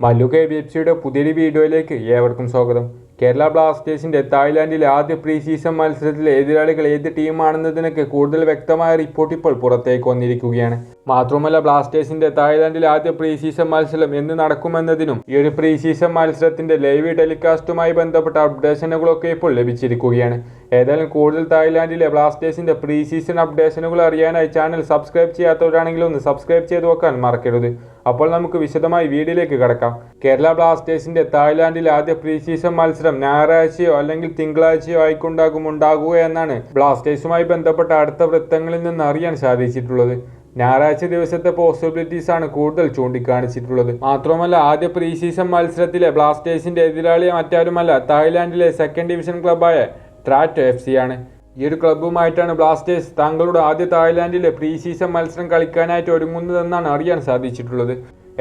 Mallu K B F സിയുടെ പുതിയൊരു വീഡിയോയിലേക്ക് ഏവർക്കും സ്വാഗതം. കേരള ബ്ലാസ്റ്റേഴ്സിന്റെ തായ്ലാൻഡിലെ ആദ്യ പ്രീ സീസൺ മത്സരത്തിലെ എതിരാളികൾ ഏത് ടീമാണെന്നതിനൊക്കെ കൂടുതൽ വ്യക്തമായ റിപ്പോർട്ട് ഇപ്പോൾ പുറത്തേക്ക് വന്നിരിക്കുകയാണ്. മാത്രമല്ല ബ്ലാസ്റ്റേഴ്സിന്റെ തായ്ലാന്റിൽ ആദ്യ പ്രീ സീസൺ മത്സരം എന്ന് നടക്കുമെന്നതിനും ഈ ഒരു പ്രീ സീസൺ മത്സരത്തിന്റെ ലൈവ് ടെലികാസ്റ്റുമായി ബന്ധപ്പെട്ട അപ്ഡേഷനുകളൊക്കെ ഇപ്പോൾ ലഭിച്ചിരിക്കുകയാണ്. ഏതായാലും കൂടുതൽ തായ്ലാന്റിലെ ബ്ലാസ്റ്റേഴ്സിന്റെ പ്രീ സീസൺ അപ്ഡേഷനുകൾ അറിയാനായി ചാനൽ സബ്സ്ക്രൈബ് ചെയ്യാത്തവരാണെങ്കിൽ ഒന്ന് സബ്സ്ക്രൈബ് ചെയ്ത് നോക്കാൻ മറക്കരുത്. അപ്പോൾ നമുക്ക് വിശദമായി വീഡിയോയിലേക്ക് കടക്കാം. കേരള ബ്ലാസ്റ്റേഴ്സിന്റെ തായ്ലാന്റിലെ ആദ്യ പ്രീ സീസൺ മത്സരം ഞായറാഴ്ചയോ അല്ലെങ്കിൽ തിങ്കളാഴ്ചയോ ആയിക്കൊണ്ടാകും ഉണ്ടാകുക എന്നാണ് ബ്ലാസ്റ്റേഴ്സുമായി ബന്ധപ്പെട്ട അടുത്ത വൃത്തങ്ങളിൽ നിന്ന് അറിയാൻ സാധിച്ചിട്ടുള്ളത്. ഞായറാഴ്ച ദിവസത്തെ പോസിബിലിറ്റീസ് ആണ് കൂടുതൽ ചൂണ്ടിക്കാണിച്ചിട്ടുള്ളത്. മാത്രമല്ല ആദ്യ പ്രീ സീസൺ മത്സരത്തിലെ ബ്ലാസ്റ്റേഴ്സിന്റെ എതിരാളിയെ മറ്റാരുമല്ല തായ്ലാന്റിലെ സെക്കൻഡ് ഡിവിഷൻ ക്ലബായ ട്രാറ്റ് എഫ് സി ആണ് ഈ ഒരു ക്ലബ്ബുമായിട്ടാണ് ബ്ലാസ്റ്റേഴ്സ് തങ്ങളുടെ ആദ്യ തായ്ലാന്റിലെ പ്രീ സീസൺ മത്സരം കളിക്കാനായിട്ട് ഒരുങ്ങുന്നതെന്നാണ് അറിയാൻ സാധിച്ചിട്ടുള്ളത്.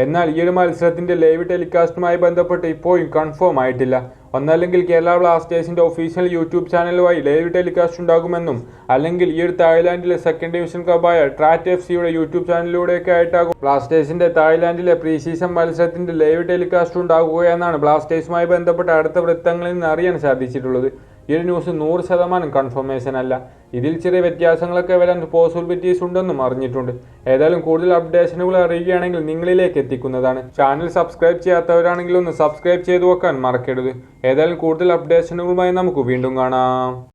എന്നാൽ ഈ ഒരു മത്സരത്തിന്റെ ലൈവ് ടെലികാസ്റ്റുമായി ബന്ധപ്പെട്ട് ഇപ്പോഴും കൺഫേം ആയിട്ടില്ല. ഒന്നല്ലെങ്കിൽ കേരള ബ്ലാസ്റ്റേഴ്സിന്റെ ഒഫീഷ്യൽ യൂട്യൂബ് ചാനലുമായി ലൈവ് ടെലികാസ്റ്റ് ഉണ്ടാകുമെന്നും അല്ലെങ്കിൽ ഈ ഒരു തായ്ലാൻഡിലെ സെക്കൻഡ് ഡിവിഷൻ ക്ലബായ ട്രാറ്റ് എഫ് സിയുടെ യൂട്യൂബ് ചാനലിലൂടെയൊക്കെ ആയിട്ടാകും ബ്ലാസ്റ്റേഴ്സിന്റെ തായ്ലാൻഡിലെ പ്രീ സീസൺ മത്സരത്തിന്റെ ലൈവ് ടെലികാസ്റ്റ് ഉണ്ടാകുക എന്നാണ് ബ്ലാസ്റ്റേഴ്സുമായി ബന്ധപ്പെട്ട അടുത്ത വൃത്തങ്ങളിൽ നിന്ന് അറിയാൻ സാധിച്ചിട്ടുള്ളത്. ഈ ഒരു ന്യൂസ് നൂറ് ശതമാനം കൺഫർമേഷൻ അല്ല. ഇതിൽ ചെറിയ വ്യത്യാസങ്ങളൊക്കെ വരാൻ പോസിബിലിറ്റീസ് ഉണ്ടെന്നും അറിഞ്ഞിട്ടുണ്ട്. ഏതായാലും കൂടുതൽ അപ്ഡേഷനുകൾ അറിയുകയാണെങ്കിൽ നിങ്ങളിലേക്ക് എത്തിക്കുന്നതാണ്. ചാനൽ സബ്സ്ക്രൈബ് ചെയ്യാത്തവരാണെങ്കിൽ ഒന്ന് സബ്സ്ക്രൈബ് ചെയ്തു വെക്കാൻ മറക്കരുത്. ഏതായാലും കൂടുതൽ അപ്ഡേഷനുകളുമായി നമുക്ക് വീണ്ടും കാണാം.